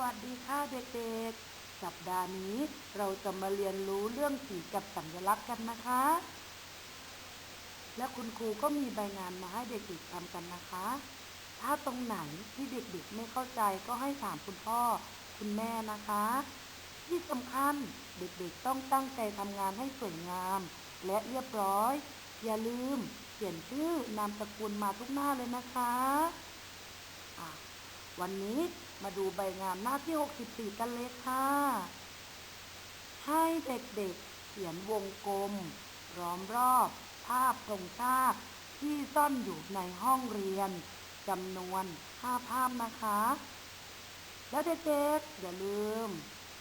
วัสดีค่ะเด็กๆ สัปดาห์นี้เราจะมาเรียนรู้เรื่องสีกับสัญลักษณ์กันนะคะ และคุณครูก็มีใบงานมาให้เด็กๆทำกันนะคะ ถ้าตรงไหนที่เด็กๆไม่เข้าใจก็ให้ถามคุณพ่อคุณแม่นะคะ ที่สำคัญเด็กๆต้องตั้งใจทำงานให้สวยงาม และเรียบร้อย อย่าลืมเขียนชื่อนามสกุลมาทุกหน้าเลยนะคะะวันนี้ มาดูใบงานหน้าที่ 64 กันเลยค่ะ ให้เด็กๆ เขียนวงกลมล้อมรอบ ภาพธงชาติที่ซ่อนอยู่ในห้องเรียนจำนวน 5 ภาพนะคะ และเด็กๆ อย่าลืม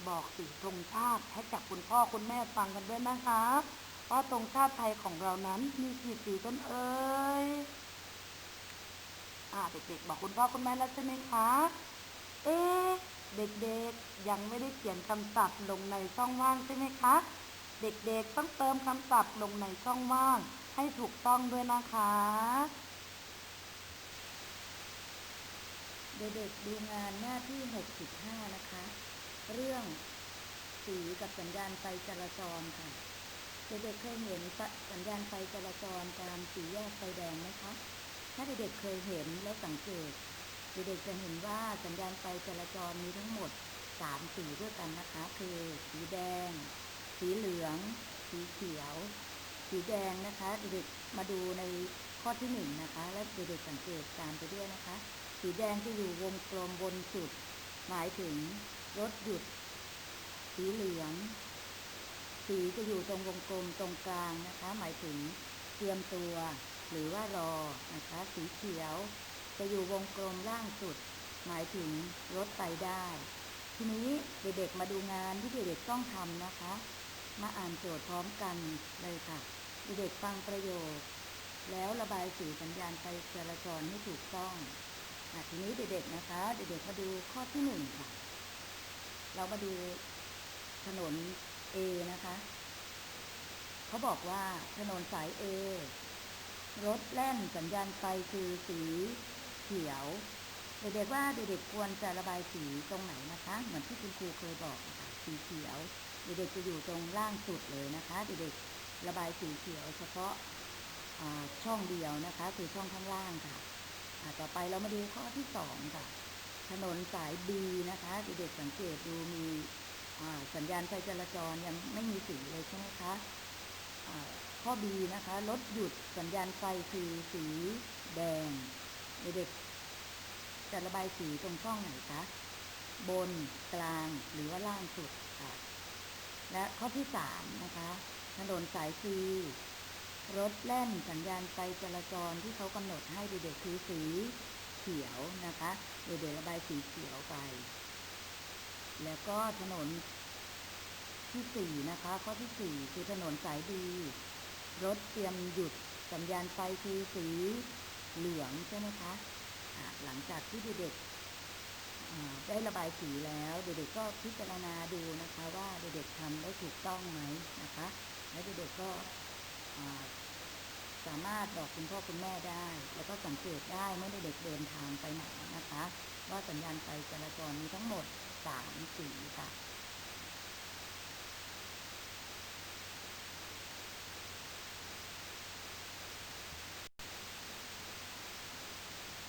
บอกสีธงชาติให้กับคุณพ่อคุณแม่ฟังกันด้วยนะคะว่าธงชาติไทยของเรานั้นมีกี่สีกันเอ่ยอ่าเด็กๆ บอกคุณพ่อคุณแม่แล้วใช่ไหมคะ เอ๊เด็กๆ ยังไม่ได้เขียนคำศัพท์ลงในช่องว่างใช่ไหมคะ เด็กๆ ต้องเติมคำศัพท์ลงในช่องว่าง ให้ถูกต้องด้วยนะคะ เด็กๆ ดูงานหน้าที่ 65 นะคะ เรื่องสีกับสัญญาณไฟจราจรค่ะ เด็กๆ เคยเห็นสัญญาณไฟจราจรตามสีแยกไฟแดงไหมคะ ถ้าเด็กๆ เคยเห็นและสังเกต เด็กๆจะเห็นว่าสัญญาณไฟจราจรมีทั้งหมด 3 สีด้วยกันนะคะ คือ สีแดง สีเหลือง สีเขียว สีแดงนะคะ เด็กๆมาดูในข้อที่หนึ่งนะคะ และเด็กๆสังเกตตามไปด้วยนะคะ สีแดงจะอยู่วงกลมบนสุด หมายถึงรถหยุด สีเหลือง สีจะอยู่ตรงวงกลมตรงกลางนะคะ หมายถึงเตรียมตัว หรือว่ารอนะคะ สีเขียว จะอยู่วงกลมล่างสุด หมายถึงรถไปได้ ทีนี้เด็กๆมาดูงานที่เด็กๆต้องทำนะคะ มาอ่านโจทย์พร้อมกันเลยค่ะ เด็กๆฟังประโยคแล้วระบายสีสัญญาณไฟจราจรให้ถูกต้องอทีนี้เด็กๆนะคะ เด็กๆมาดูข้อที่หนึ่งค่ะ เรามาดูถนน A นะคะ เขาบอกว่าถนนสาย A รถแล่นสัญญาณไฟคือสี ขียว เด็กๆว่าเด็กๆควรจะระบายสีตรงไหนนะคะ เหมือนที่คุณครูเคยบอกนะคะสีเขียว เด็กๆจะอยู่ตรงล่างสุดเลยนะคะ เด็กๆระบายสีเขียว เฉพาะาช่องเดียวนะคะคือช่องข้างล่างค่ะต่อไปเรามาดูข้อที่สองค่ะ ถนนสาย B นะคะ เด็กๆสังเกตดูมีสัญญาณไฟจราจรยังไม่มีสีเลยใช่ไหมคะข้อ B นะคะ รถหยุดสัญญาณไฟคือสีแดง เด็กๆจะระบายสีตรงช่องไหนคะ บนกลางหรือว่าล่างสุดค่ะ และข้อที่สามนะคะถนนสาย C รถแล่นสัญญาณไฟจราจรที่เขากำหนดให้เด็กๆคือสีเขียวนะคะ เด็กๆระบายสีเขียวไป แล้วก็ถนนที่สี่นะคะ ข้อที่สี่คือถนนสายดี รถเตรียมหยุดสัญญาณไฟคือสี เหลืองใช่ไหมคะะหลังจากที่เด็กๆได้ระบายสีแล้วเด็กๆก็พิจารณาดูนะคะว่าเด็กๆทำได้ถูกต้องไหมนะคะ และเด็กๆก็สามารถบอกคุณพ่อคุณแม่ได้ แล้วก็สังเกตได้เมื่อเด็กเดินทางไปไหนนะคะ ว่าสัญญาณไฟจราจรมีทั้งหมดสามสีค่ะ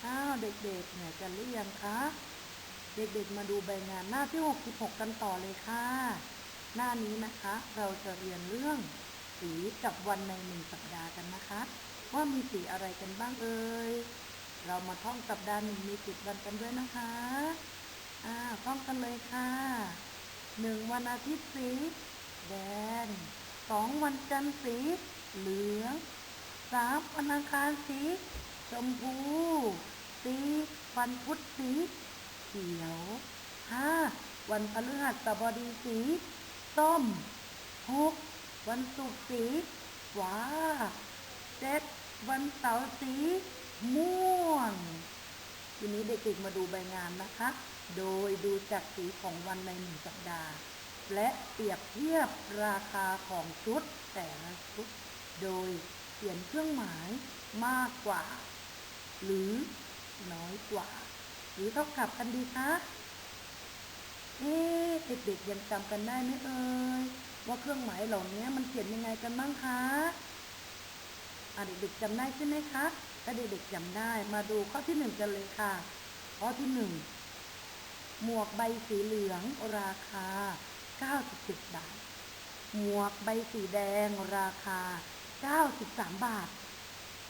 อ้าว เด็กๆเหนื่อยกันหรือยังคะ เด็กๆมาดูใบงานหน้าที่ 66 กันต่อเลยค่ะ หน้านี้นะคะเราจะเรียนเรื่อง สีกับวันในหนึ่งสัปดาห์กันนะคะ ว่ามีสีอะไรกันบ้างเอ่ย เรามาท่องสัปดาห์หนึ่งมีสิบวันกันด้วยนะคะ อ่าท่องกันเลยค่ะหนึ่งวันอาทิตย์สีแดงสองวันจันทร์สีเหลืองสามวันอังคารสีชมพู สีวันพุธสีเขียวห้าวันพฤหัสบดีสีส้มหกวันศุกร์สีฟ้าเจ็ดวันเสาร์สีม่วง ทีนี้เด็กๆมาดูใบงานนะคะ โดยดูจากสีของวันในหนึ่งสัปดาห์ และเปรียบเทียบราคาของชุดแต่ละชุด โดยเขียนเครื่องหมายมากกว่า หรือ น้อยกว่า หรือเท่ากับกันดีคะเอ๊ะเด็กๆยังจำกันได้ไหมเอ่ยว่าเครื่องหมายเหล่านี้มันเขียนยังไงกันบ้างคะอะเด็กๆจำได้ใช่ไหมคะถ้าเด็กๆจำได้มาดูข้อที่หนึ่งกันเลยค่ะ ข้อที่หนึ่งหมวกใบสีเหลืองราคา 97 บาท หมวกใบสีแดงราคา 93 บาท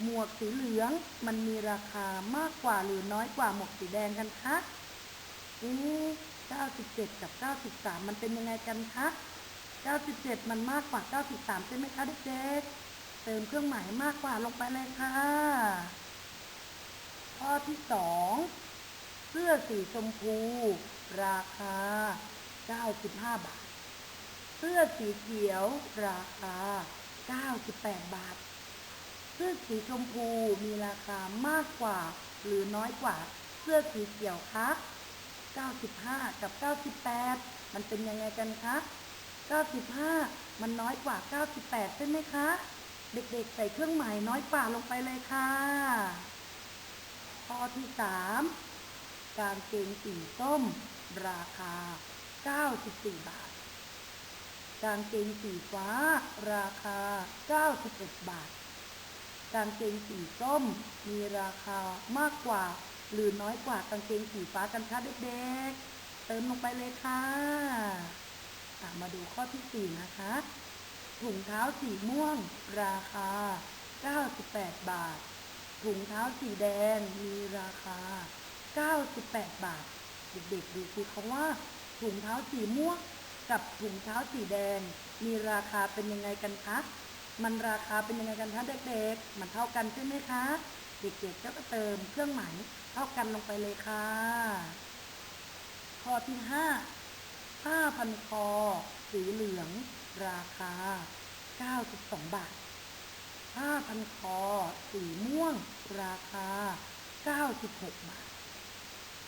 หมวกสีเหลืองมันมีราคามากกว่าหรือน้อยกว่าหมวกสีแดงกันคะเอ๊ะ97 กับ 93 มันเป็นยังไงกันคะ 97 มันมากกว่า 93 ใช่ไหมคะเด็กๆ เติมเครื่องหมายมากกว่าลงไปเลยค่ะ ข้อที่ 2 เสื้อสีชมพู ราคา 95 บาท เสื้อสีเขียว ราคา 98 บาท เสื้อสีชมพูมีราคามากกว่า หรือน้อยกว่าเสื้อสีเขียวคะ95 กับ 98 มันเป็นยังไงกันคะ95 มันน้อยกว่า 98 ใช่ไหมคะ เด็กๆ ใส่เครื่องหมายน้อยกว่าลงไปเลยค่ะ ข้อที่ 3 การเกงสีส้ม ราคา 94 บาท กางเกงสีฟ้า ราคา 91 บาท กางเกงสีส้ม มีราคามากกว่า หรือน้อยกว่ากางเกงสีฟ้ากันคะเด็กๆ เติมลงไปเลยค่ะมาดูข้อที่สี่นะคะ ถุงเท้าสีม่วง ราคา 98 บาท ถุงเท้าสีแดงมีราคา 98 บาท เด็กๆดูสิเขาว่า ถุงเท้าสีม่วงกับถุงเท้าสีแดง มีราคาเป็นยังไงกันคะ มันราคาเป็นยังไงกันคะเด็กๆ มันเท่ากันใช่ไหมคะ เด็กๆก็เติมเครื่องหมายเท่ากันลงไปเลยค่ะ ข้อที่ห้าผ้าพันคอ สีเหลือง ราคา 92 บาทผ้าพันคอ สีม่วง ราคา 96 บาท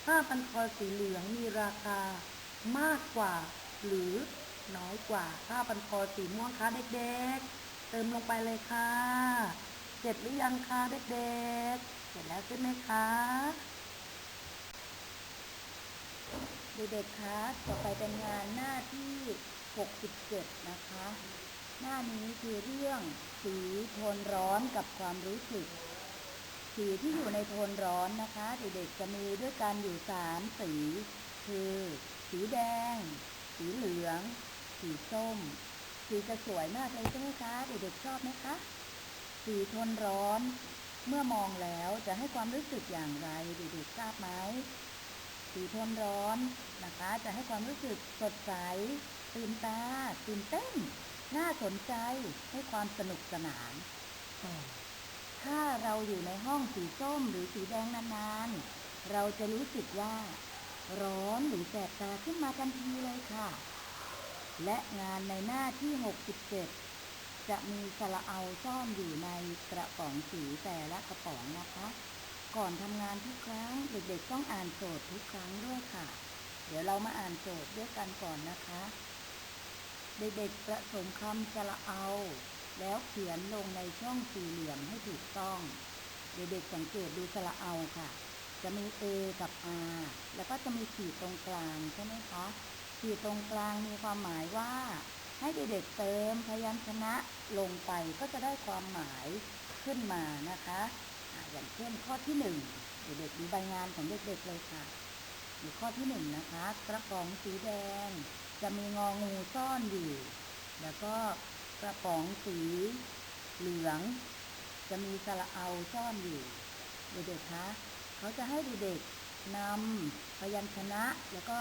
ผ้าพันคอสีเหลืองมีราคามากกว่า หรือน้อยกว่าผ้าพันคอสีม่วงคะเด็กๆ ติมลงไปเลยค่ะ เสร็จหรือยังคะเด็กๆ เสร็จแล้วใช่ไหมคะ เด็กๆ คะ ต่อไปเป็นงานหน้าที่ 67 นะคะ หน้านี้คือเรื่องสีโทนร้อนกับความรู้สึก สีที่อยู่ในโทนร้อนนะคะ เด็กๆ จะมีด้วยกันอยู่สามสี คือ สีแดง สีเหลือง สีส้ม สีจะสวยมากเลยใช่ไหมคะเด็กๆชอบไหมคะ สีทนร้อน เมื่อมองแล้วจะให้ความรู้สึกอย่างไรเด็กๆทราบไหมสีทนร้อนนะคะ จะให้ความรู้สึกสดใสตื่นตาตื่นเต้น น่าสนใจให้ความสนุกสนานแต่ถ้าเราอยู่ในห้องสีส้มหรือสีแดงนานๆ เราจะรู้สึกว่า ร้อนหรือแสบตาขึ้นมาทันทีเลยค่ะ และงานในหน้าที่ 67 จะมีสระเอาซ่อนอยู่ในกระป๋องสีแต่ละกระป๋องนะคะ ก่อนทำงานทุกครั้งเด็กๆต้องอ่านโจทย์ทุกครั้งด้วยค่ะ เดี๋ยวเรามาอ่านโจทย์ด้วยกันก่อนนะคะ เด็กๆประสมคำสระเอา แล้วเขียนลงในช่องสี่เหลี่ยมให้ถูกต้อง เด็กๆสังเกตดูสระเอาค่ะ จะมี A กับ R แล้วก็จะมีขีดตรงกลางใช่ไหมคะ ขีดตรงกลางมีความหมายว่า ให้เด็กๆเติมพยัญชนะลงไปก็จะได้ความหมายขึ้นมานะคะอย่างเช่นข้อที่หนึ่งเด็กๆดูใบงานของเด็กๆเลยค่ะอยู่ข้อที่หนึ่งนะคะกระป๋องสีแดง จะมีงองูซ่อนอยู่ แล้วก็กระป๋องสีเหลือง จะมีสระเอาซ่อนอยู่เด็กๆคะเขาจะให้เด็กๆนำพยัญชนะแล้วก็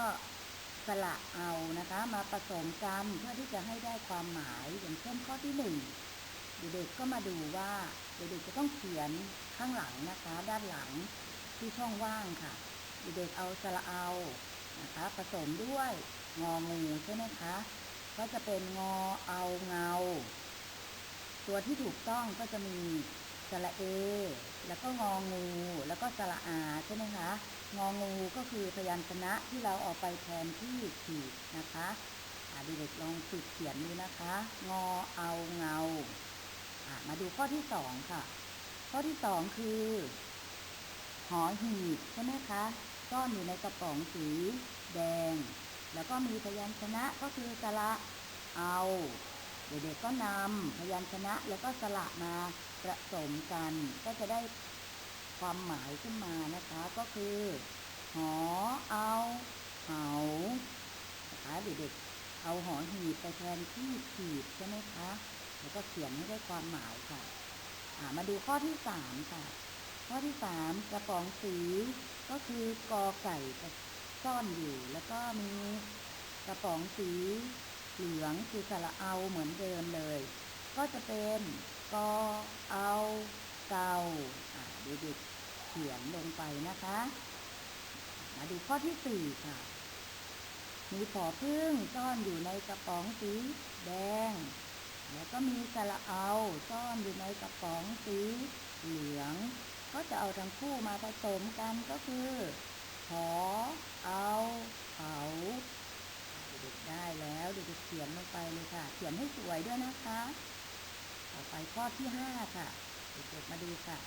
สระเอานะคะ มาผสมกันเพื่อที่จะให้ได้ความหมายอย่างเช่นข้อที่หนึ่งเด็กๆก็มาดูว่าเด็กๆจะต้องเขียนข้างหลังนะคะ ด้านหลังที่ช่องว่างค่ะเด็กๆเอาสระเอานะคะ ผสมด้วยงองูใช่ไหมคะก็จะเป็นงอเอาเงา ตัวที่ถูกต้องก็จะมี สระเอ แล้วก็งองู แล้วก็สระอาใช่ไหมคะ งองูก็คือพยัญชนะที่เราเอาไปแทนที่ขีดนะคะอ่าเด็กๆลองฝึกเขียนดูนะคะ งอเอาเงาอ่ามาดูข้อที่สองค่ะ ข้อที่สองคือ หอหีบใช่ไหมคะซ่อนอยู่ในกระป๋องสีแดง แล้วก็มีพยัญชนะก็คือสระเอา เด็กๆก็นำพยัญชนะแล้วก็สระมาผสมกัน ก็จะได้ความหมายขึ้นมานะคะก็คือหอเอาเหานะคะเด็กๆเอาหอหีบไปแทนที่ขีดใช่ไหมคะแล้วก็เขียนให้ได้ความหมายค่ะามาดูข้อที่สามค่ะ ข้อที่สามกระป๋องสีก็คือกอไก่ซ่อนอยู่ แล้วก็มีกระป๋องสี เหลืองคือสระเอาเหมือนเดิมเลย ก็จะเป็นกอเอาเกาอ่าเด็กๆเขียนลงไปนะคะ มาดูข้อที่สี่ค่ะ มีผอพึ่งซ่อนอยู่ในกระป๋องสีแดง แล้วก็มีสระเอาซ่อนอยู่ในกระป๋องสีเหลือง ก็จะเอาทั้งคู่มาผสมกันก็คือหอเอาเขา ด็กๆได้แล้วเด็กๆเขียนลงไปเลยค่ะ เขียนให้สวยด้วยนะคะ ต่อไปข้อที่ห้าค่ะ เด็กๆมาดูค่ะ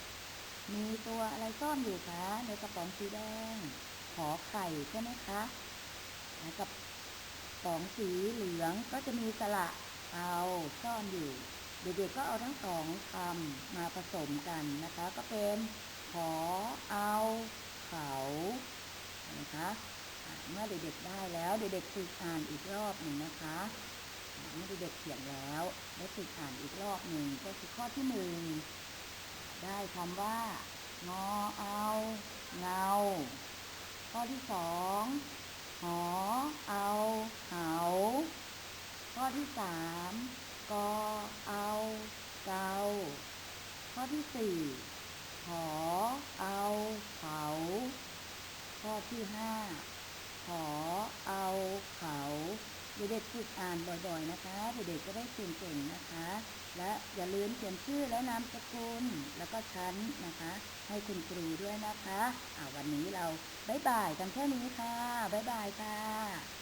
มีตัวอะไรซ่อนอยู่คะในกระป๋องสีแดง ขอไข่ใช่ไหมคะแล้วกับป๋องสีเหลืองก็จะมีสระเอาซ่อนอยู่ เด็กๆก็เอาทั้งสองคำมาผสมกันนะคะ ก็เป็นขอเอาเขานะคะ เมื่อเด็กๆได้แล้วเด็กๆฝึกอ่านอีกรอบหนึ่งนะคะเมื่อเด็กๆเขียนแล้วได้ฝึกอ่านอีกรอบหนึ่งก็คือข้อที่หนึ่งได้คำว่างอเอาเงา ข้อที่สองหอเอาเหาข้อที่สามกอเอาเกาข้อที่สี่หอเอาเขา ข้อที่ห้า ขอเอาเขาเด็กๆฝึกอ่านบ่อยๆนะคะเด็กๆจะได้เก่งๆนะคะ และอย่าลืมเขียนชื่อและนามสกุลแล้วก็ชั้นนะคะ ให้คุณครูด้วยนะคะอ่าวันนี้เราบ๊ายบายกันแค่นี้ค่ะบ๊ายบายค่ะ